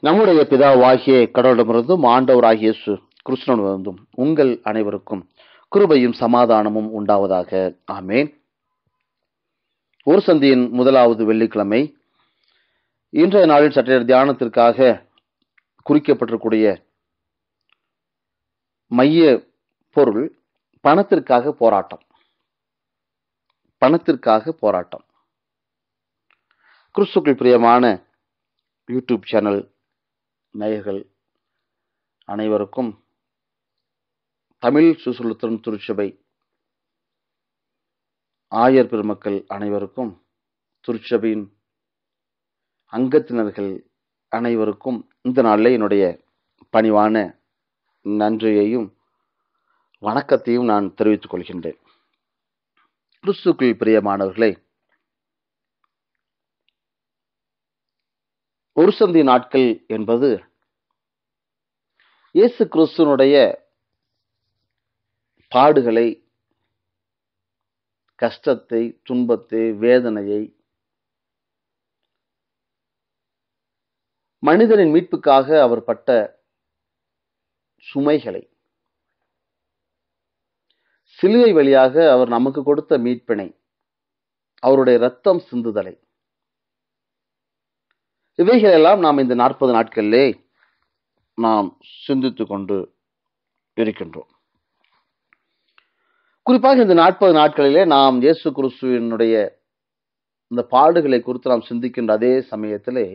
நம்முடைய பிதாவாகிய கடவுளிடமிருந்தும் ஆண்டவராகிய கிருஷ்ணனிடமிருந்தும் உங்கள் அனைவருக்கும் கிருபையும் சமாதானமும் உண்டாவதாக. ஆமேன். ஒரு சந்தியின் முதலாவது வெள்ளிக்கிழமை இன்றைய நாளில் சற்றைய தியானத்திற்காக குறிக்கப்பட்டிருக்கூடிய மைய பொருள் பணத்திற்காக போராட்டம். பணத்திற்காக போராட்டம். கிறிஸ்துக்கள் பிரியமான யூடியூப் சேனல் நேயர்கள் அனைவருக்கும் தமிழ் சுசுலுத்தன் திருச்சபை ஆயர் பெருமக்கள் அனைவருக்கும் திருச்சபையின் அங்கத்தினர்கள் அனைவருக்கும் இந்த நாளில் என்னுடைய பணிவான நன்றியையும் வணக்கத்தையும் நான் தெரிவித்துக் கொள்கின்றேன். கிறிஸ்துக்குள் பிரியமானவர்களை ஒரு சந்தி நாட்கள் என்பது இயேசு கிறிஸ்துனுடைய பாடுகளை கஷ்டத்தை துன்பத்தை வேதனையை மனிதனின் மீட்புக்காக அவர் பட்ட சுமைகளை சிலுவை வழியாக அவர் நமக்கு கொடுத்த மீட்பினை அவருடைய ரத்தம் சிந்துதலை இவைகளெல்லாம் நாம் இந்த நாற்பது நாட்களிலே நாம் சிந்தித்து கொண்டு இருக்கின்றோம். குறிப்பாக இந்த நாற்பது நாட்களிலே நாம் இயேசு கிறிஸ்துவினுடைய இந்த பாடுகளை குறித்து நாம் சிந்திக்கின்ற அதே சமயத்திலே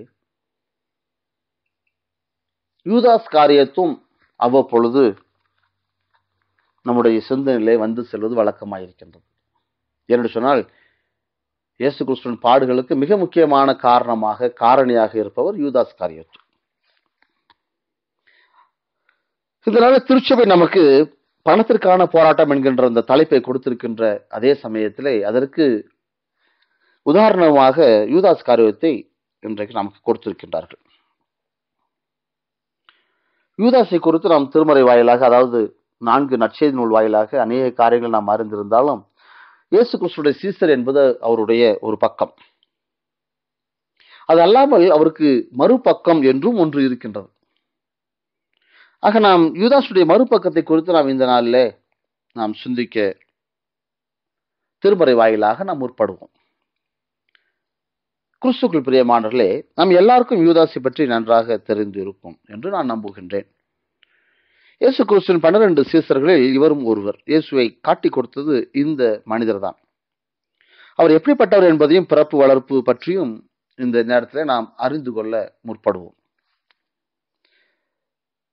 யூதாஸ் காரியத்தும் அவ்வப்பொழுது நம்முடைய சிந்தனையிலே வந்து செல்வது வழக்கமாயிருக்கின்றது. என்று சொன்னால் இயேசு கிறிஸ்துவின் பாடுகளுக்கு மிக முக்கியமான காரணமாக காரணியாக இருப்பவர் யூதாஸ் காரியத்து. இதனால திருச்சபை நமக்கு பணத்திற்கான போராட்டம் என்கின்ற அந்த தலைப்பை கொடுத்திருக்கின்ற அதே சமயத்திலே அதற்கு உதாரணமாக யூதாஸ் காரியத்தை இன்றைக்கு நமக்கு கொடுத்திருக்கின்றார்கள். யூதாசை குறித்து நாம் திருமறை வாயிலாக அதாவது நான்கு நற்செய்தி நூல் வாயிலாக அநேக காரியங்கள் நாம் அறிந்திருந்தாலும் இயேசு கிறிஸ்துடைய சீசர் என்பது அவருடைய ஒரு பக்கம். அது அல்லாமல் அவருக்கு மறுபக்கம் என்றும் ஒன்று இருக்கின்றது. ஆக நாம் யூதாசுடைய மறுபக்கத்தை குறித்து நாம் இந்த நாளில் நாம் சிந்திக்க திருமறை வாயிலாக நாம் முற்படுவோம். கிறிஸ்துக்குள் பிரியமானர்களே நாம் எல்லாருக்கும் யூதாசை பற்றி நன்றாக தெரிந்து இருக்கும் என்று நான் நம்புகின்றேன். இயேசு கிறிஸ்துவின் பன்னிரண்டு சீசர்களில் இவரும் ஒருவர். இயேசுவை காட்டி கொடுத்தது இந்த மனிதர் தான் அவர் எப்படிப்பட்டவர் என்பதையும் பிறப்பு வளர்ப்பு பற்றியும் இந்த நேரத்தில் நாம் அறிந்து கொள்ள முற்படுவோம்.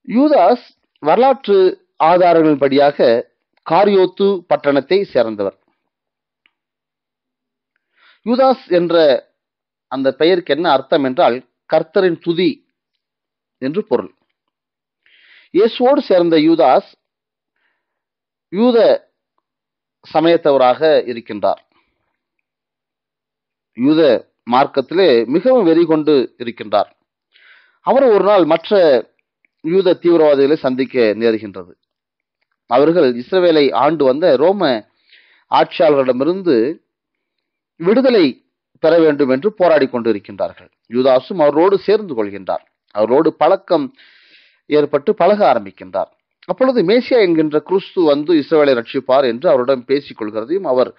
யூதாஸ் வரலாற்று ஆதாரங்களின்படியாக காரியோத்து பட்டணத்தை சேர்ந்தவர். யூதாஸ் என்ற அந்த பெயருக்கு என்ன அர்த்தம் என்றால் கர்த்தரின் துதி என்று பொருள். இயேசுவோடு சேர்ந்த யூதாஸ் யூத சமயத்தவராக இருக்கின்றார். யூத மார்க்கத்திலே மிகவும் வெறி கொண்டு இருக்கின்றார். அவர் ஒரு நாள் மற்ற யூத தீவிரவாதிகளை சந்திக்க நேருகின்றது. அவர்கள் இஸ்ரவேலை ஆண்டு வந்த ரோம ஆட்சியாளர்களிடமிருந்து விடுதலை பெற வேண்டும் என்று போராடி கொண்டிருக்கின்றார்கள். யூதாசும் அவரோடு சேர்ந்து கொள்கின்றார். அவரோடு பழக்கம் ஏற்பட்டு பழக ஆரம்பிக்கின்றார். அப்பொழுது மேசியா என்கின்ற கிறிஸ்து வந்து இஸ்ரவேலை ரட்சிப்பார் என்று அவரிடம் பேசிக் கொள்கிறதையும் அவர்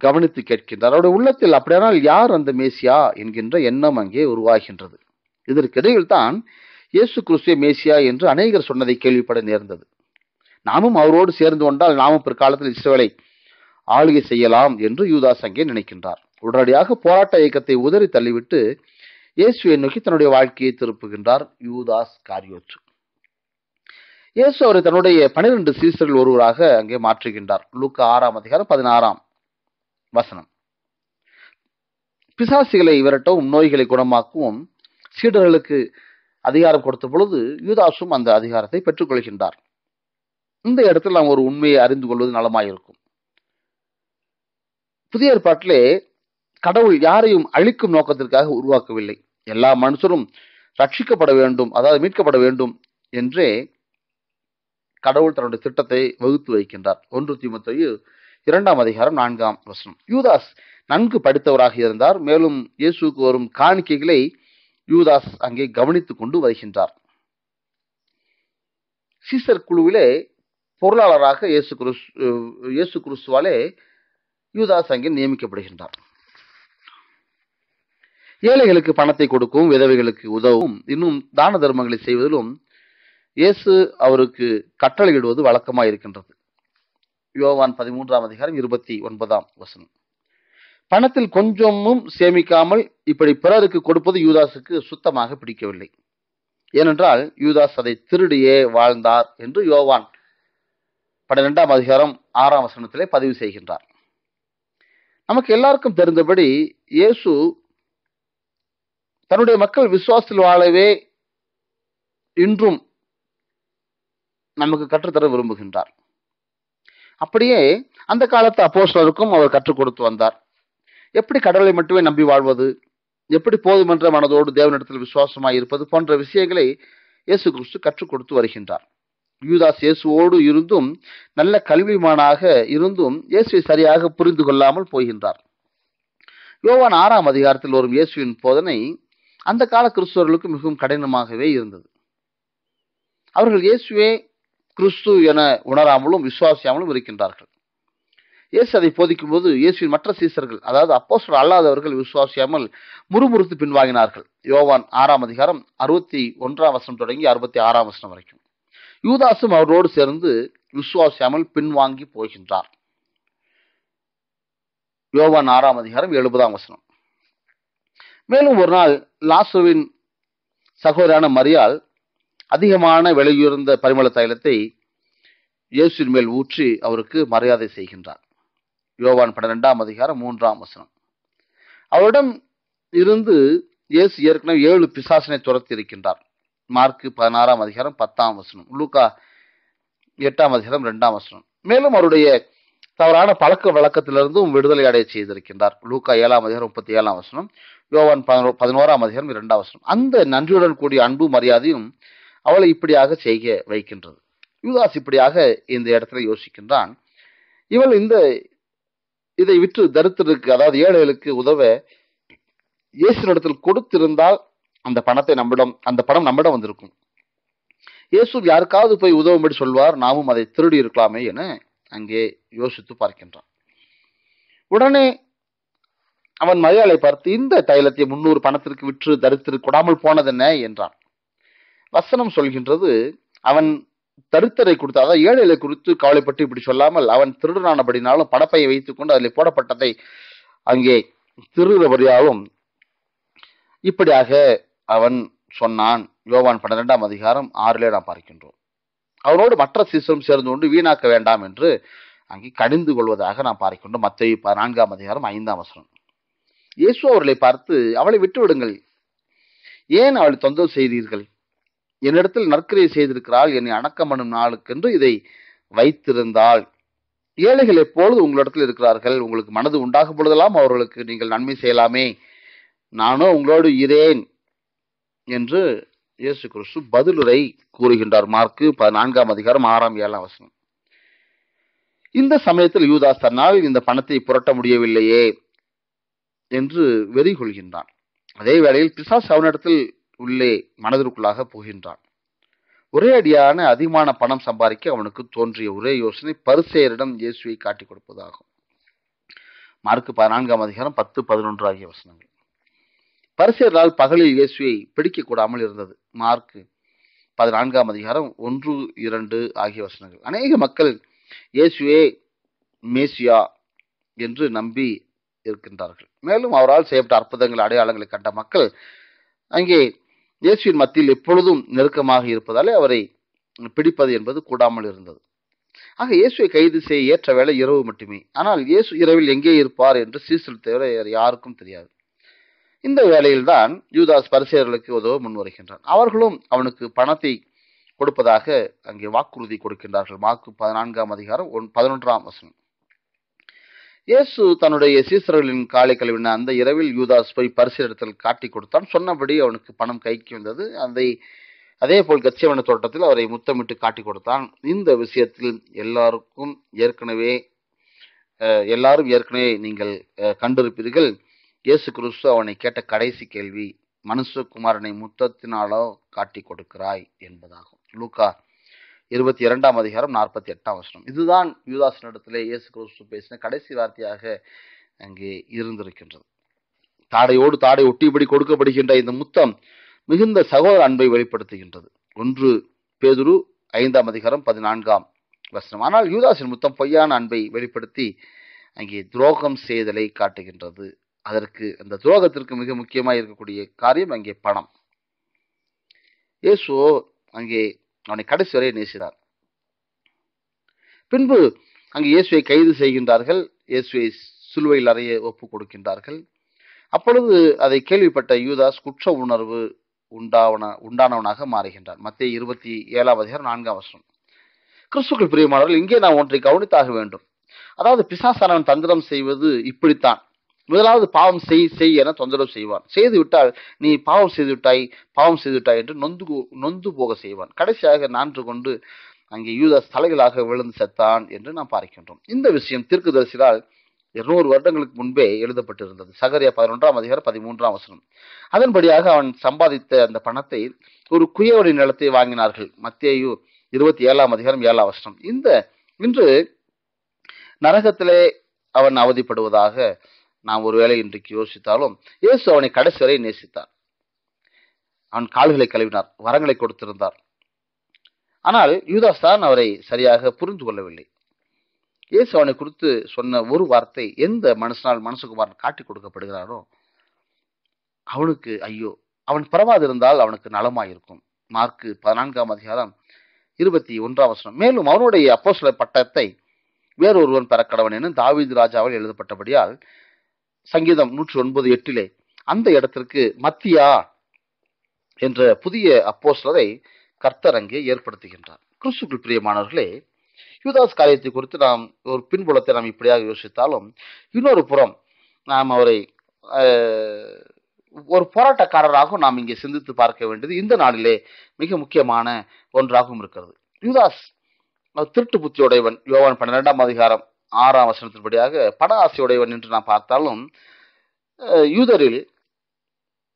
கவனித்து கேட்கின்றார். அவருடைய உள்ளத்தில் அப்படியானால் யார் அந்த மேசியா என்கின்ற எண்ணம் அங்கே உருவாகின்றது. இதற்கிடையில் தான் இயேசு கிறிஸ்துவ மேசியா என்று அநேகர் சொன்னதை கேள்விப்பட நேர்ந்தது. நாமும் அவரோடு சேர்ந்து கொண்டால் நாமும் பிற்காலத்தில் இஸ்ரவேலை ஆளுகை செய்யலாம் என்று யூதாஸ் அங்கே நினைக்கின்றார். உடனடியாக போராட்ட இயக்கத்தை உதறி தள்ளிவிட்டு இயேசுவை நோக்கி தன்னுடைய வாழ்க்கையை திருப்புகின்றார் யூதாஸ் காரியோற்று. இயேசு அவரை தன்னுடைய பனிரெண்டு சீசர்கள் ஒருவராக அங்கே மாற்றுகின்றார். லூக்கா ஆறாம் அதிகாரம் பதினாறாம் வசனம். பிசாசிகளை விரட்டவும் நோய்களை குணமாக்கவும் சீடர்களுக்கு அதிகாரம் கொடுத்த பொழுது யூதாசும் அந்த அதிகாரத்தை பெற்றுக்கொள்கின்றார். இந்த இடத்தில் நாம் ஒரு உண்மையை அறிந்து கொள்வது நலமாயிருக்கும். புதிய ஏற்பாட்டிலே கடவுள் யாரையும் அழிக்கும் நோக்கத்திற்காக உருவாக்கவில்லை. எல்லா மனுஷரும் ரட்சிக்கப்பட வேண்டும் அதாவது மீட்கப்பட வேண்டும் என்றே கடவுள் தன்னுடைய திட்டத்தை வகுத்து வைக்கின்றார். ஒன்று தீமத்தையு இரண்டாம் அதிகாரம் நான்காம் வசனம். யூதாஸ் நன்கு படித்தவராக இருந்தார். மேலும் இயேசுக்கு வரும் காணிக்கைகளை யூதாஸ் அங்கே கவனித்துக் கொண்டு வருகின்றார். சீசர் குழுவிலே பொருளாளராக இயேசு குருஸ் இயேசு கிறிஸ்துவாலே யூதாஸ் அங்கே நியமிக்கப்படுகின்றார். ஏழைகளுக்கு பணத்தை கொடுக்கவும் விதவைகளுக்கு உதவும் இன்னும் தான தர்மங்களை செய்வதிலும் இயேசு அவருக்கு கட்டளையிடுவது வழக்கமாக இருக்கின்றது யோவான் பதிமூன்றாம் அதிகாரம் இருபத்தி ஒன்பதாம் வசனம். பணத்தில் கொஞ்சமும் சேமிக்காமல் இப்படி பிறருக்கு கொடுப்பது யூதாஸுக்கு சுத்தமாக பிடிக்கவில்லை. ஏனென்றால் யூதாஸ் அதை திருடியே வாழ்ந்தார் என்று யோவான் பன்னிரெண்டாம் அதிகாரம் ஆறாம் வசனத்திலே பதிவு செய்கின்றார். நமக்கு எல்லாருக்கும் தெரிந்தபடி இயேசு தன்னுடைய மக்கள் விசுவாசத்தில் வாழவே இன்றும் நமக்கு கற்றுத்தர விரும்புகின்றார். அப்படியே அந்த காலத்து அப்போஸ்டருக்கும் அவர் கற்றுக் கொடுத்து வந்தார். எப்படி கடவுளை மட்டுமே நம்பி வாழ்வது? எப்படி போதுமென்ற மனதோடு தேவனிடத்தில் விசுவாசமாக இருப்பது போன்ற விஷயங்களை இயேசு கிறிஸ்து கற்றுக் கொடுத்து வருகின்றார். யூதாஸ் இயேசுவோடு இருந்தும் நல்ல கல்விமானாக இருந்தும் இயேசுவை சரியாக புரிந்து கொள்ளாமல் போகின்றார். யோவான் ஆறாம் அதிகாரத்தில் வரும் இயேசுவின் போதனை அந்த கால கிறிஸ்துவர்களுக்கு மிகவும் கடினமாகவே இருந்தது. அவர்கள் இயேசுவே கிறிஸ்து என உணராமலும் விசுவாசியாமலும் இருக்கின்றார்கள். இயேசு அதை போதிக்கும் போது இயேசுவின் மற்ற சீசர்கள் அதாவது அப்போஸ்டர் அல்லாதவர்கள் விசுவாசியாமல் முறுமுறுத்து பின்வாங்கினார்கள். யோவான் ஆறாம் அதிகாரம் அறுபத்தி ஒன்றாம் வசனம் தொடங்கி அறுபத்தி ஆறாம் வசனம் வரைக்கும். யூதாசும் அவரோடு சேர்ந்து விசுவாசியாமல் பின்வாங்கி போகின்றார். யோவான் ஆறாம் அதிகாரம் எழுபதாம் வசனம். மேலும் ஒரு நாள் லாசுவின் சகோதரான மரியால் அதிகமான விலையுயர்ந்த பரிமள தைலத்தை இயேசுவின் மேல் ஊற்றி அவருக்கு மரியாதை செய்கின்றார். யோவான் பன்னிரெண்டாம் அதிகாரம் மூன்றாம் வசனம். அவரிடம் இருந்து இயேசு ஏற்கனவே ஏழு பிசாசனை துரத்தி இருக்கின்றார். மார்க்கு பதினாறாம் அதிகாரம் பத்தாம் வசனம். லூக்கா எட்டாம் அதிகாரம் ரெண்டாம் வசனம். மேலும் அவருடைய தவறான பழக்க வழக்கத்திலிருந்தும் விடுதலை அடைய செய்திருக்கின்றார். லூக்கா ஏழாம் அதிகாரம் முப்பத்தி ஏழாம் வசனம். யோவான் பதினோராம் அதிகாரம் இரண்டாம் வசனம். அந்த நன்றியுடன் கூடிய அன்பு மரியாதையும் அவளை இப்படியாக செய்ய வைக்கின்றது. யுவதாஸ் இப்படியாக இந்த இடத்துல யோசிக்கின்றான். இவள் இந்த இதை விற்று தரித்திருக்கு அதாவது ஏழைகளுக்கு உதவ இயேசுனிடத்தில் கொடுத்திருந்தால் அந்த பணத்தை நம்மிடம் அந்த பணம் நம்மிடம் வந்திருக்கும். இயேசு யாருக்காவது போய் உதவும்படி சொல்வார் நாமும் அதை திருடி இருக்கலாமே என அங்கே யோசித்து பார்க்கின்றான். உடனே அவன் மரியாதை பார்த்து இந்த தைலத்தை முன்னூறு பணத்திற்கு விற்று தரித்திரு கொடாமல் போனதென்ன? என்றான். வசனம் சொல்கின்றது அவன் தருத்தரை கொடுத்த அதாவது ஏழைகளை குறித்து கவலைப்பட்டு இப்படி சொல்லாமல் அவன் திருடனானபடினாலும் படப்பையை வைத்துக் கொண்டு அதில் போடப்பட்டதை அங்கே திருடபடியாலும் இப்படியாக அவன் சொன்னான். யோவான் பன்னிரெண்டாம் அதிகாரம் ஆறிலே நாம் பார்க்கின்றோம். அவரோடு மற்ற சீசரும் சேர்ந்து கொண்டு வீணாக்க வேண்டாம் என்று அங்கே கடிந்து கொள்வதாக நாம் பார்க்கின்றோம். மத்திய பதினான்காம் அதிகாரம் ஐந்தாம் வசனம். இயேசு அவர்களை பார்த்து அவளை விட்டுவிடுங்கள். ஏன் அவளை தொந்தரவு செய்தீர்கள்? என்னிடத்தில் நற்கரை செய்திருக்கிறாள் என்னை அடக்கம் பண்ணும் நாளுக்கென்று இதை வைத்திருந்தால் ஏழைகள் எப்பொழுது உங்களிடத்தில் இருக்கிறார்கள்? உங்களுக்கு மனது உண்டாகும் பொழுதெல்லாம் அவர்களுக்கு நீங்கள் நன்மை செய்யலாமே. நானும் உங்களோடு இரேன் என்று இயேசு கிறிஸ்து பதிலுரை கூறுகின்றார். மார்க்கு பதினான்காம் அதிகாரம் ஆறாம் ஏழாம் வசனம். இந்த சமயத்தில் யூதாஸ் தன்னால் இந்த பணத்தை புரட்ட முடியவில்லையே என்று வெறி கொள்கின்றான் அதே வேளையில் பிசாஸ் அவனிடத்தில் உள்ளே மனதிற்குள்ளாக போகின்றான் ஒரே அடியான அதிகமான பணம் சம்பாதிக்க அவனுக்கு தோன்றிய ஒரே யோசனை பரிசெயரிடம் இயேசுவை காட்டிக் கொடுப்பதாகும். மார்க்கு பதினான்காம் அதிகாரம் பத்து பதினொன்று ஆகிய வசனங்கள். பரிசெயரால் பகலில் இயேசுவை பிடிக்க கூடாமல் இருந்தது. மார்க்கு பதினான்காம் அதிகாரம் ஒன்று இரண்டு ஆகிய வசனங்கள். அநேக மக்கள் இயேசுவே மேசியா என்று நம்பி இருக்கின்றார்கள். மேலும் அவரால் செய்யப்பட்ட அற்புதங்கள் அடையாளங்களை கண்ட மக்கள் அங்கே இயேசுவின் மத்தியில் எப்பொழுதும் நெருக்கமாக இருப்பதாலே அவரை பிடிப்பது என்பது கூடாமல் இருந்தது. ஆக இயேசுவை கைது செய்ய ஏற்ற வேலை இரவு மட்டுமே. ஆனால் இயேசு இரவில் எங்கே இருப்பார் என்று சீசல் தவிர யாருக்கும் தெரியாது. இந்த வேளையில்தான் யூதாஸ் பரிசேகர்களுக்கு உதவ முன் வருகின்றான். அவர்களும் அவனுக்கு பணத்தை கொடுப்பதாக அங்கே வாக்குறுதி கொடுக்கின்றார்கள். மாக்கு பதினான்காம் அதிகாரம் ஒன் பதினொன்றாம் வசனம். இயேசு தன்னுடைய சீசர்களின் காலை கழுவின அந்த இரவில் யூதாஸ் போய் பரிசு இடத்தில் காட்டி கொடுத்தான். சொன்னபடி அவனுக்கு பணம் கைக்கு வந்தது. அதை அதே போல் கச்சியவன தோட்டத்தில் அவரை முத்தமிட்டு காட்டி கொடுத்தான். இந்த விஷயத்தில் எல்லாருக்கும் ஏற்கனவே எல்லாரும் ஏற்கனவே நீங்கள் கண்டிருப்பீர்கள். இயேசு கிறிஸ்து அவனை கேட்ட கடைசி கேள்வி மனுஷகுமாரனை முத்தத்தினாலோ காட்டி கொடுக்கிறாய்? என்பதாகும். லூக்கா இருபத்தி இரண்டாம் அதிகாரம் நாற்பத்தி எட்டாம் வருஷம் இதுதான் யூதாசனிடத்திலே இயேசு கிறிஸ்து பேசின கடைசி வார்த்தையாக அங்கே இருந்திருக்கின்றது. தாடையோடு தாடை ஒட்டியபடி கொடுக்கப்படுகின்ற இந்த முத்தம் மிகுந்த சகோதர அன்பை வெளிப்படுத்துகின்றது. ஒன்று பேதுரு ஐந்தாம் அதிகாரம் பதினான்காம் வசனம். ஆனால் யூதாசின் முத்தம் பொய்யான அன்பை வெளிப்படுத்தி அங்கே துரோகம் செய்தலை காட்டுகின்றது. அதற்கு அந்த துரோகத்திற்கு மிக முக்கியமாக இருக்கக்கூடிய காரியம் அங்கே பணம். இயேசுவோ அங்கே அவனை கடைசி வரை நேசினார். பின்பு அங்கு இயேசுவை கைது செய்கின்றார்கள். இயேசுவை சிலுவையில் அறைய ஒப்பு கொடுக்கின்றார்கள். அப்பொழுது அதை கேள்விப்பட்ட யூதாஸ் குற்ற உணர்வு உண்டாவன உண்டானவனாக மாறுகின்றான். மத்திய இருபத்தி ஏழாம் அதிகாரம் நான்காம் வருஷம் கிறிஸ்துக்கள் பிரியமானவர்கள் இங்கே நாம் ஒன்றை கவனித்தாக வேண்டும். அதாவது பிசாசானவன் தந்திரம் செய்வது இப்படித்தான். முதலாவது பாவம் செய் செய் என தொந்தரவு செய்வான். செய்து விட்டால் நீ பாவம் செய்து விட்டாய் பாவம் செய்து விட்டாய் என்று நொந்து நொந்து போக செய்வான். கடைசியாக நான்று கொண்டு அங்கே யூதாஸ் தலைகளாக விழுந்து செத்தான் என்று நாம் பார்க்கின்றோம். இந்த விஷயம் தீர்க்குதரிசியால் இருநூறு வருடங்களுக்கு முன்பே எழுதப்பட்டிருந்தது. சகரியா பதினொன்றாம் அதிகாரம் பதிமூன்றாம் வசனம். அதன்படியாக அவன் சம்பாதித்த அந்த பணத்தை ஒரு குயவடி நிலத்தை வாங்கினார்கள். மத்தியு இருபத்தி ஏழாம் அதிகாரம் ஏழாம் வசனம். இந்த இன்று நரகத்திலே அவன் அவதிப்படுவதாக நாம் ஒருவேளை இன்றைக்கு யோசித்தாலும் இயேசு அவனை கடைசி வரை நேசித்தார். அவன் கால்களை கழுவினார் வரங்களை கொடுத்திருந்தார். ஆனால் யூதாஸ் தான் அவரை சரியாக புரிந்து கொள்ளவில்லை. இயேசு அவனை குறித்து சொன்ன ஒரு வார்த்தை எந்த மனுஷனால் மனசுக்குமாரன் காட்டி கொடுக்கப்படுகிறாரோ அவனுக்கு ஐயோ அவன் பரவாதிருந்தால் அவனுக்கு நலமாயிருக்கும். மார்க்கு பதினான்காம் அதிகாரம் இருபத்தி ஒன்றாம் வசனம். மேலும் அவனுடைய அப்போ சில பட்டத்தை வேறொருவன் பெறக்கடவன் என தாவீது ராஜாவால் எழுதப்பட்டபடியால் சங்கீதம் நூற்றி ஒன்பது எட்டிலே அந்த இடத்திற்கு மத்தியா என்ற புதிய அப்போஸ்லரை கர்த்தர் அங்கே ஏற்படுத்துகின்றார். கிறிஸ்துக்குள் பிரியமானவர்களே யூதாஸ் காரியத்தை குறித்து நாம் ஒரு பின்புலத்தை நாம் இப்படியாக யோசித்தாலும் இன்னொரு புறம் நாம் அவரை ஒரு போராட்டக்காரராகவும் நாம் இங்கே சிந்தித்து பார்க்க வேண்டியது இந்த நாளிலே மிக முக்கியமான ஒன்றாகவும் இருக்கிறது. யூதாஸ் திருட்டு புத்தியுடையவன் யோவான் பன்னிரெண்டாம் அதிகாரம் ஆறாம் வசனத்தின்படியாக பட ஆசையுடையவன் என்று நாம் பார்த்தாலும் யூதரில்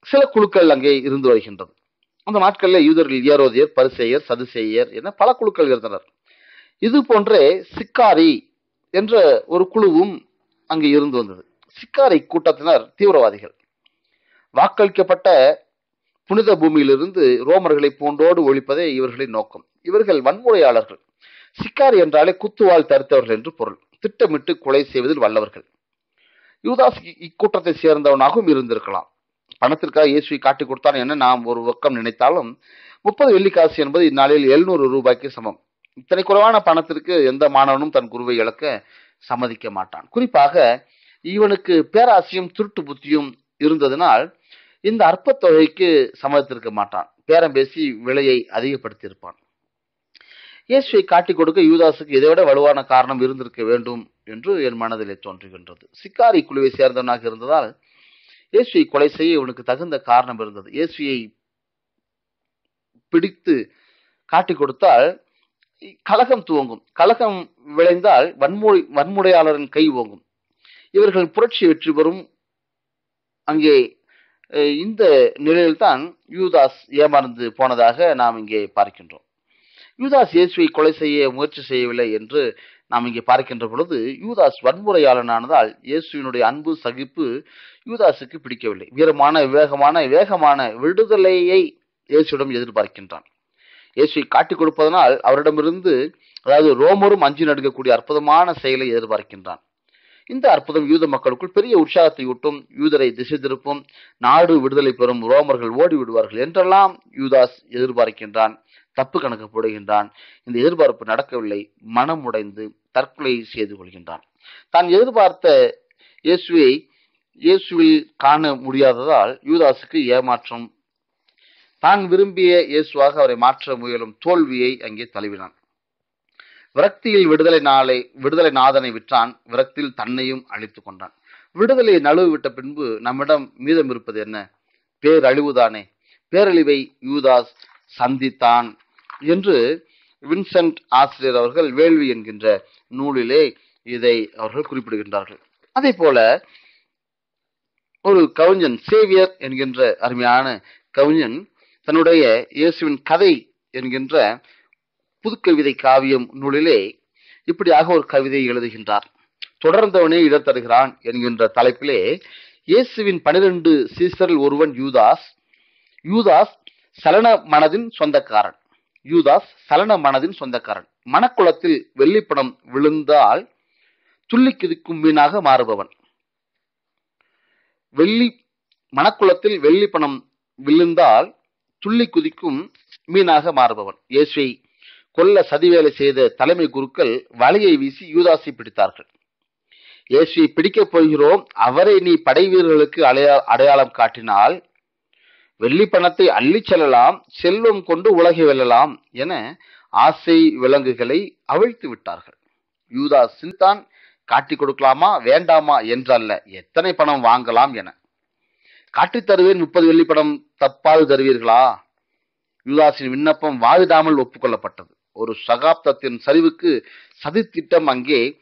சில குழுக்கள் அங்கே இருந்து வருகின்றது. அந்த நாட்களில் யூதரில் ஏரோதியர் பரிசெயர் சதுசெயர் என பல குழுக்கள் இருந்தனர். இது போன்றே சிக்காரி என்ற ஒரு குழுவும் அங்கு இருந்து வந்தது. சிக்காரி கூட்டத்தினர் தீவிரவாதிகள். வாக்களிக்கப்பட்ட புனித பூமியிலிருந்து ரோமர்களை பூண்டோடு ஒழிப்பதே இவர்களின் நோக்கம். இவர்கள் வன்முறையாளர்கள். சிக்காரி என்றாலே குத்துவால் தருத்தவர்கள் என்று பொருள். திட்டமிட்டு கொலை செய்வதில் வல்லவர்கள். யூதாஸ் இக்கூட்டத்தை சேர்ந்தவனாகவும் இருந்திருக்கலாம். பணத்திற்காக இயேசுவை காட்டி கொடுத்தான் என நாம் ஒரு பக்கம் நினைத்தாலும் முப்பது வெள்ளிக்காசு என்பது இந்நாளில் எழுநூறு ரூபாய்க்கு சமம். இத்தனை குறைவான பணத்திற்கு எந்த மாணவனும் தன் குருவை இழக்க சம்மதிக்க மாட்டான். குறிப்பாக இவனுக்கு பேராசையும் திருட்டு புத்தியும் இருந்ததனால் இந்த அற்ப தொகைக்கு சம்மதித்திருக்க மாட்டான். பேரம் பேசி விலையை அதிகப்படுத்தியிருப்பான். இயேசுவை காட்டிக் கொடுக்க யூதாசுக்கு இதைவிட வலுவான காரணம் இருந்திருக்க வேண்டும் என்று என் மனதிலே தோன்றுகின்றது. சிக்காரி குழுவை சேர்ந்தவனாக இருந்ததால் இயேசுவை கொலை செய்ய இவனுக்கு தகுந்த காரணம் இருந்தது. இயேசுவை பிடித்து காட்டிக் கொடுத்தால் கலகம் துவங்கும். கலகம் விளைந்தால் வன்முறை வன்முறையாளரின் கை ஓங்கும். இவர்கள் புரட்சி வெற்றி பெறும். அங்கே இந்த நிலையில்தான் யூதாஸ் ஏமாந்து போனதாக நாம் இங்கே பார்க்கின்றோம். யூதாஸ் இயேசுவை கொலை செய்ய முயற்சி செய்யவில்லை என்று நாம் இங்கே பார்க்கின்ற பொழுது யூதாஸ் வன்முறையாளனானதால் இயேசுவினுடைய அன்பு சகிப்பு யூதாஸுக்கு பிடிக்கவில்லை. வீரமான விவேகமான வேகமான விடுதலையை இயேசுவிடம் எதிர்பார்க்கின்றான். இயேசுவை காட்டிக் கொடுப்பதனால் அவரிடமிருந்து அதாவது ரோமரும் அஞ்சு நடுக்கக்கூடிய அற்புதமான செயலை எதிர்பார்க்கின்றான். இந்த அற்புதம் யூத மக்களுக்குள் பெரிய உற்சாகத்தை ஊட்டும் யூதரை திசை திருப்பும் நாடு விடுதலை பெறும் ரோமர்கள் ஓடி விடுவார்கள் என்றெல்லாம் யூதாஸ் எதிர்பார்க்கின்றான். தப்பு கணக்கு போடுகின்றான். இந்த எதிர்பார்ப்பு நடக்கவில்லை. மனம் உடைந்து தற்கொலை செய்து கொள்கின்றான். தான் எதிர்பார்த்த இயேசுவை இயேசுவில் காண முடியாததால் யூதாஸுக்கு ஏமாற்றம். தான் விரும்பிய இயேசுவாக அவரை மாற்ற முயலும் தோல்வியை அங்கே தழுவினான். விரக்தியில் விடுதலை நாளை விடுதலை நாதனை விற்றான். விரக்தியில் தன்னையும் அழித்து கொண்டான். விடுதலையை நழுவு விட்ட பின்பு நம்மிடம் மீதம் இருப்பது என்ன? பேரழிவுதானே. பேரழிவை யூதாஸ் சந்தித்தான். என்று வின்சென்ட் ஆசிரியர் அவர்கள் வேள்வி என்கின்ற நூலிலே இதை அவர்கள் குறிப்பிடுகின்றார்கள். அதே போல ஒரு கவிஞன் சேவியர் என்கின்ற அருமையான கவிஞன் தன்னுடைய இயேசுவின் கதை என்கின்ற புதுக்கவிதை காவியம் நூலிலே இப்படியாக ஒரு கவிதை எழுதுகின்றார். தொடர்ந்தவனே இடர் தருகிறான் என்கின்ற தலைப்பிலே இயேசுவின் பனிரெண்டு சீசரில் ஒருவன் யூதாஸ். யூதாஸ் சலன மனதின் சொந்தக்காரன். யூதாஸ் சலன மனதின் சொந்தக்காரன். மணக்குளத்தில் வெள்ளிப்பணம் விழுந்தால் துள்ளி கிதிக்கும் மீனாக மாறுபவன். வெள்ளி மணக்குளத்தில் வெள்ளி பணம் விழுந்தால் துள்ளி குதிக்கும் மீனாக மாறுபவன். இயேசுவை கொல்ல சதிவேலை செய்த தலைமை குருக்கள் வலையை வீசி யூதாசை பிடித்தார்கள். இயேசுவை பிடிக்கப் போகிறோம். அவரை நீ படை வீரர்களுக்கு அடையா அடையாளம் காட்டினால் வெள்ளி பணத்தை அள்ளிச் செல்லலாம் செல்வம் கொண்டு உலகை வெல்லலாம் என ஆசை விலங்குகளை அவிழ்த்து விட்டார்கள். யூதாஸ் சிந்தான் காட்டிக் கொடுக்கலாமா வேண்டாமா என்றல்ல. எத்தனை பணம் வாங்கலாம் என. காட்டித் தருவேன் முப்பது வெள்ளி பணம் தப்பாது தருவீர்களா? யூதாஸின் விண்ணப்பம் வாதிடாமல் ஒப்புக்கொள்ளப்பட்டது. ஒரு சகாப்தத்தின் சரிவுக்கு சதித்திட்டம் அங்கே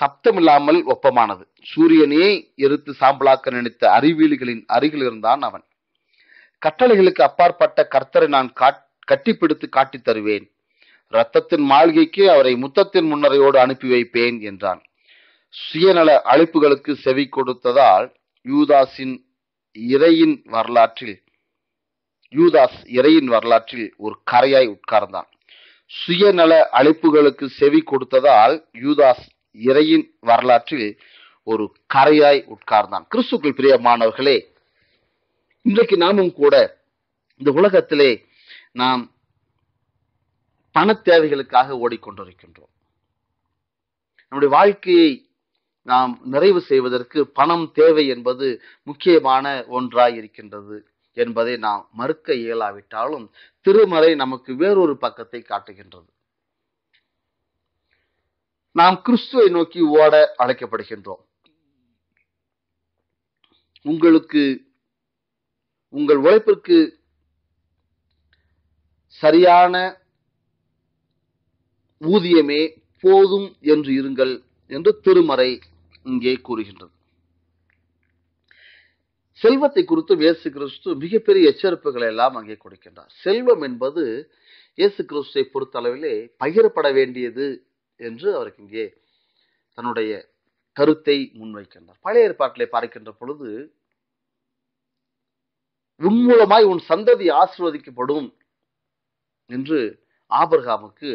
சப்தமில்லாமல் ஒப்பமானது. சூரியனையே எரித்து சாம்பலாக்க நினைத்த அறிவியலிகளின் அருகில் இருந்தான் அவன். கட்டளைகளுக்கு அப்பாற்பட்ட கர்த்தரை நான் கட்டிப்பிடித்து காட்டித் தருவேன். ரத்தத்தின் மாளிகைக்கு அவரை முத்தத்தின் முன்னரையோடு அனுப்பி வைப்பேன் என்றான். சுயநல அழைப்புகளுக்கு செவி கொடுத்ததால் யூதாஸின் இறையின் வரலாற்றில் யூதாஸ் இறையின் வரலாற்றில் ஒரு கரையாய் உட்கார்ந்தான். சுயநல அழைப்புகளுக்கு செவி கொடுத்ததால் யூதாஸ் இறையின் வரலாற்றில் ஒரு கரையாய் உட்கார்ந்தான். கிறிஸ்துக்கள் பிரியமானவர்களே இன்றைக்கு நாமும் கூட இந்த உலகத்திலே நாம் பண தேவைகளுக்காக ஓடிக்கொண்டிருக்கின்றோம். நம்முடைய வாழ்க்கையை நாம் நிறைவு செய்வதற்கு பணம் தேவை என்பது முக்கியமான ஒன்றாய் இருக்கின்றது என்பதை நாம் மறுக்க இயலாவிட்டாலும் திருமறை நமக்கு வேறொரு பக்கத்தை காட்டுகின்றது. நாம் கிறிஸ்துவை நோக்கி ஓட அழைக்கப்படுகின்றோம். உங்களுக்கு உங்கள் உழைப்பிற்கு சரியான ஊதியமே போதும் என்று இருங்கள் என்று திருமறை இங்கே கூறுகின்றது. செல்வத்தை குறித்து இயேசு கிறிஸ்து மிகப்பெரிய எச்சரிப்புகளை எல்லாம் அங்கே கொடுக்கின்றார். செல்வம் என்பது இயேசு கிறிஸ்துவை பொறுத்தளவிலே பகிரப்பட வேண்டியது என்று அவருக்கு இங்கே தன்னுடைய கருத்தை முன்வைக்கின்றார். பழைய ஏற்பாட்டிலே பார்க்கின்ற பொழுது உன் மூலமாய் உன் சந்ததி ஆசிர்வதிக்கப்படும் என்று ஆபர்காமுக்கு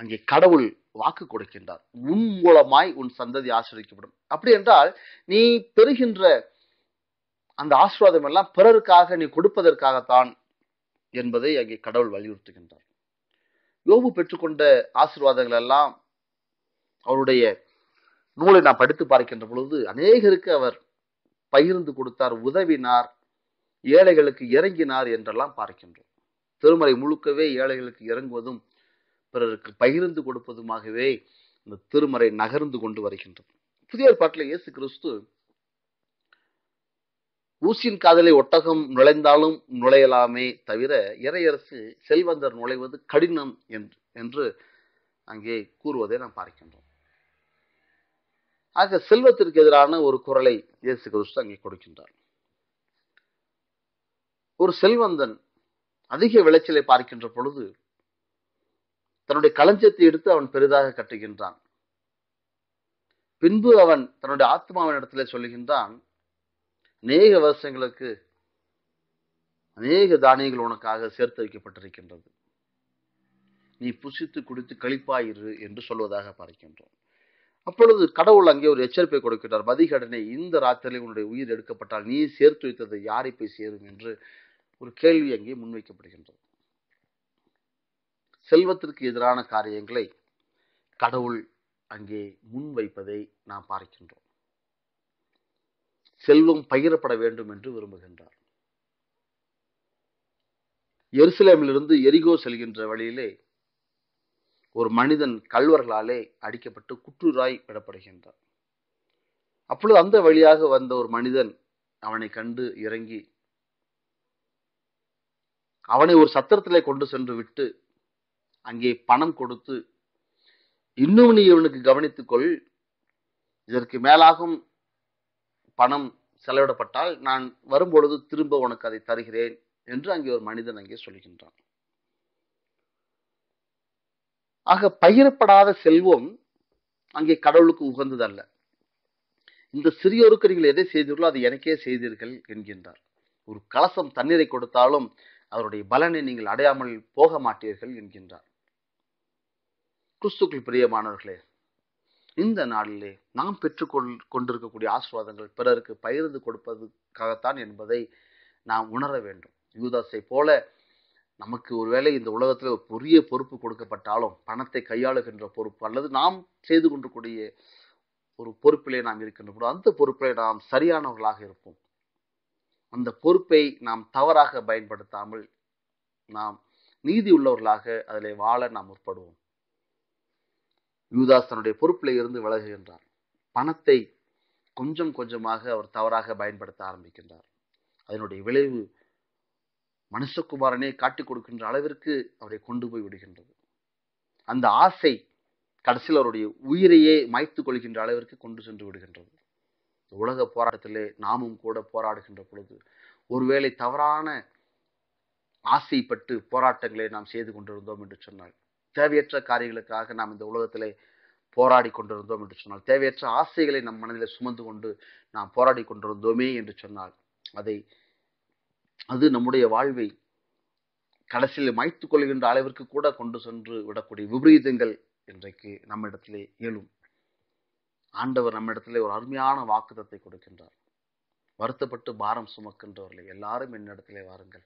அங்கே கடவுள் வாக்கு கொடுக்கின்றார். உன் மூலமாய் உன் சந்ததி ஆசிரியக்கப்படும் அப்படி என்றால் நீ பெறுகின்ற அந்த ஆசீர்வாதம் எல்லாம் பிறருக்காக நீ கொடுப்பதற்காகத்தான் என்பதை அங்கே கடவுள் வலியுறுத்துகின்றார். யோபு பெற்றுக்கொண்ட ஆசீர்வாதங்கள் எல்லாம் அவருடைய நூலை நான் படித்து பார்க்கின்ற பொழுது அநேகருக்கு அவர் பகிர்ந்து கொடுத்தார் உதவினார். ஏழைகளுக்கு இறங்கினார் என்றெல்லாம் பார்க்கின்றோம். திருமலை முழுக்கவே ஏழைகளுக்கு இறங்குவதும் பிறருக்கு பகிர்ந்து கொடுப்பதுமாகவே இந்த திருமறை நகர்ந்து கொண்டு வருகின்றது. புதிய ஏற்பாட்டில் இயேசு கிறிஸ்து ஊசியின் காதலை ஒட்டகம் நுழைந்தாலும் நுழையலாமே தவிர இறையரசு செல்வந்தர் நுழைவது கடினம் என்று என்று அங்கே கூறுவதை நாம் பார்க்கின்றோம். ஆக செல்வத்திற்கு எதிரான ஒரு குரலை இயேசு கிறிஸ்து அங்கே கொடுக்கின்றார். ஒரு செல்வந்தன் அதிக விளைச்சலை பார்க்கின்ற பொழுது தன்னுடைய களஞ்சத்தை எடுத்து அவன் பெரிதாக கட்டுகின்றான். பின்பு அவன் தன்னுடைய ஆத்மாவின் இடத்துல சொல்லுகின்றான் அநேக வருஷங்களுக்கு அநேக தானியங்கள் உனக்காக சேர்த்து வைக்கப்பட்டிருக்கின்றது. நீ புசித்து குடித்து கழிப்பாயிரு என்று சொல்வதாக பார்க்கின்றோம். அப்பொழுது கடவுள் அங்கே ஒரு எச்சரிப்பை கொடுக்கிறார். மதிகடனை இந்த ராத்திரியில் உன்னுடைய உயிர் எடுக்கப்பட்டால் நீ சேர்த்து வைத்தது யாரை போய் சேரும்? என்று ஒரு கேள்வி அங்கே முன்வைக்கப்படுகின்றது. செல்வத்திற்கு எதிரான காரியங்களை கடவுள் அங்கே முன்வைப்பதை நாம் பார்க்கின்றோம். செல்வம் பகிரப்பட வேண்டும் என்று விரும்புகின்றார். எருசலேமிலிருந்து எரிகோ செல்கின்ற வழியிலே ஒரு மனிதன் கல்வர்களாலே அடிக்கப்பட்டு குற்றுராய் விடப்படுகின்றார் அப்பொழுது அந்த வழியாக வந்த ஒரு மனிதன் அவனை கண்டு இறங்கி அவனை ஒரு சத்திரத்திலே கொண்டு சென்று விட்டு அங்கே பணம் கொடுத்து இன்னும் நீ இவனுக்கு கவனித்துக்கொள். இதற்கு மேலாகும் பணம் செலவிடப்பட்டால் நான் வரும்பொழுது திரும்ப உனக்கு அதை தருகிறேன் என்று அங்கே ஒரு மனிதன் அங்கே சொல்கின்றான். ஆக பகிரப்படாத செல்வம் அங்கே கடவுளுக்கு உகந்ததல்ல. இந்த சிறியோருக்கு நீங்கள் எதை செய்தீர்களோ அதை எனக்கே செய்தீர்கள் என்கின்றார். ஒரு கலசம் தண்ணீரை கொடுத்தாலும் அவருடைய பலனை நீங்கள் அடையாமல் போக மாட்டீர்கள் என்கின்றார். கிறிஸ்துக்கள் பிரியமானவர்களே இந்த நாளிலே நாம் பெற்றுக்கொள் கொண்டிருக்கக்கூடிய ஆசீர்வாதங்கள் பிறருக்கு பகிர்ந்து கொடுப்பதற்காகத்தான் என்பதை நாம் உணர வேண்டும். யூதாஸை போல நமக்கு ஒருவேளை இந்த உலகத்தில் ஒரு பெரிய பொறுப்பு கொடுக்கப்பட்டாலும் பணத்தை கையாளுகின்ற பொறுப்பு அல்லது நாம் செய்து கொண்டிருக்கூடிய ஒரு பொறுப்பிலே நாம் இருக்கின்ற அந்த பொறுப்பிலே நாம் சரியானவர்களாக இருப்போம். அந்த பொறுப்பை நாம் தவறாக பயன்படுத்தாமல் நாம் நீதி உள்ளவர்களாக அதில் வாழ நாம் முற்படுவோம். யூதாஸ் தன்னுடைய பொறுப்பில் இருந்து விலகுகின்றார். பணத்தை கொஞ்சம் கொஞ்சமாக அவர் தவறாக பயன்படுத்த ஆரம்பிக்கின்றார். அதனுடைய விளைவு மனுஷகுமாரனே காட்டிக் கொடுக்கின்ற அளவிற்கு அவரை கொண்டு போய் விடுகின்றது. அந்த ஆசை கடைசியில் அவருடைய உயிரையே மாய்த்து கொள்கின்ற அளவிற்கு கொண்டு சென்று விடுகின்றது. உலக போராட்டத்திலே நாமும் கூட போராடுகின்ற பொழுது ஒருவேளை தவறான ஆசைப்பட்டு போராட்டங்களை நாம் செய்து கொண்டிருந்தோம் என்று சொன்னால் தேவையற்ற காரியங்களுக்காக நாம் இந்த உலகத்திலே போராடி கொண்டிருந்தோம் என்று சொன்னால் தேவையற்ற ஆசைகளை நம் மனதில் சுமந்து கொண்டு நாம் போராடி கொண்டிருந்தோமே என்று சொன்னால் அதை அது நம்முடைய வாழ்வை கடைசியில் மாய்த்து கொள்கின்ற அளவிற்கு கூட கொண்டு சென்று விடக்கூடிய விபரீதங்கள் இன்றைக்கு நம்மிடத்திலே இயலும் ஆண்டவர் நம்மிடத்திலே ஒரு அருமையான வாக்குதத்தை கொடுக்கின்றார். வருத்தப்பட்டு பாரம் சுமக்கின்றவர்களை எல்லாரும் என்னிடத்திலே வாருங்கள்.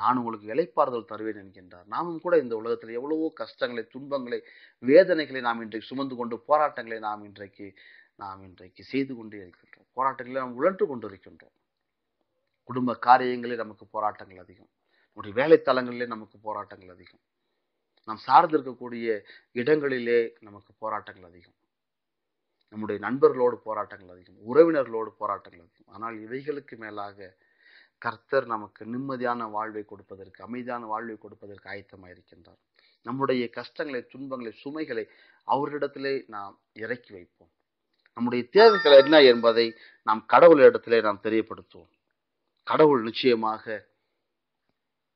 நான் உங்களுக்கு இலைப்பாறுதல் தருவேன் என்கின்றார். நாமும் கூட இந்த உலகத்தில் எவ்வளவோ கஷ்டங்களை துன்பங்களை வேதனைகளை நாம் இன்றைக்கு சுமந்து கொண்டு போராட்டங்களை நாம் இன்றைக்கு நாம் இன்றைக்கு செய்து கொண்டே இருக்கின்றோம். போராட்டங்களை நாம் உழன்று கொண்டு இருக்கின்றோம் குடும்ப காரியங்களில் நமக்கு போராட்டங்கள் அதிகம். நம்முடைய வேலைத்தலங்களிலே நமக்கு போராட்டங்கள் அதிகம். நாம் சார்ந்திருக்கக்கூடிய இடங்களிலே நமக்கு போராட்டங்கள் அதிகம். நம்முடைய நண்பர்களோடு போராட்டங்கள் அதிகம் உறவினர்களோடு போராட்டங்கள் அதிகம். ஆனால் இவைகளுக்கு மேலாக கர்த்தர் நமக்கு நிம்மதியான வாழ்வை கொடுப்பதற்கு அமைதியான வாழ்வை கொடுப்பதற்கு ஆயத்தமாக இருக்கின்றார். நம்முடைய கஷ்டங்களை துன்பங்களை சுமைகளை அவரிடத்திலே நாம் இறக்கி வைப்போம். நம்முடைய தேவைகள் என்ன என்பதை நாம் கடவுளிடத்திலே நாம் தெரியப்படுத்துவோம். கடவுள் நிச்சயமாக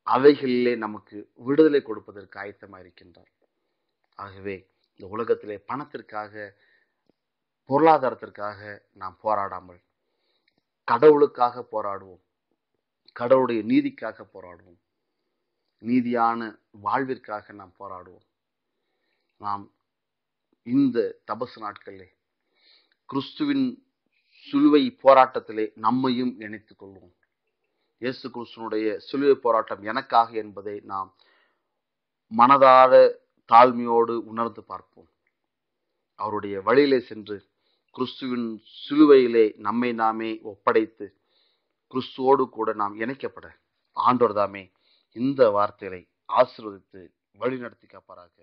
அவைகளிலே நமக்கு விடுதலை கொடுப்பதற்கு ஆயத்தமாக இருக்கின்றார். ஆகவே இந்த உலகத்திலே பணத்திற்காக பொருளாதாரத்திற்காக நாம் போராடாமல் கடவுளுக்காக போராடுவோம் கடவுளுடைய நீதிக்காக போராடுவோம் நீதியான வாழ்விற்காக நாம் போராடுவோம். நாம் இந்த தபசு நாட்களிலே கிறிஸ்துவின் சிலுவை போராட்டத்திலே நம்மையும் இணைத்துக் கொள்வோம். இயேசு கிறிஸ்துவனுடைய சிலுவை போராட்டம் எனக்காக என்பதை நாம் மனதார தாழ்மையோடு உணர்ந்து பார்ப்போம். அவருடைய வழியிலே சென்று கிறிஸ்துவின் சிலுவையிலே நம்மை நாமே ஒப்படைத்து கிறிஸ்துவோடு கூட நாம் இணைக்கப்பட ஆண்டோர் தாமே இந்த வார்த்தைகளை ஆசீர்வதித்து வழிநடத்தி காப்பாராக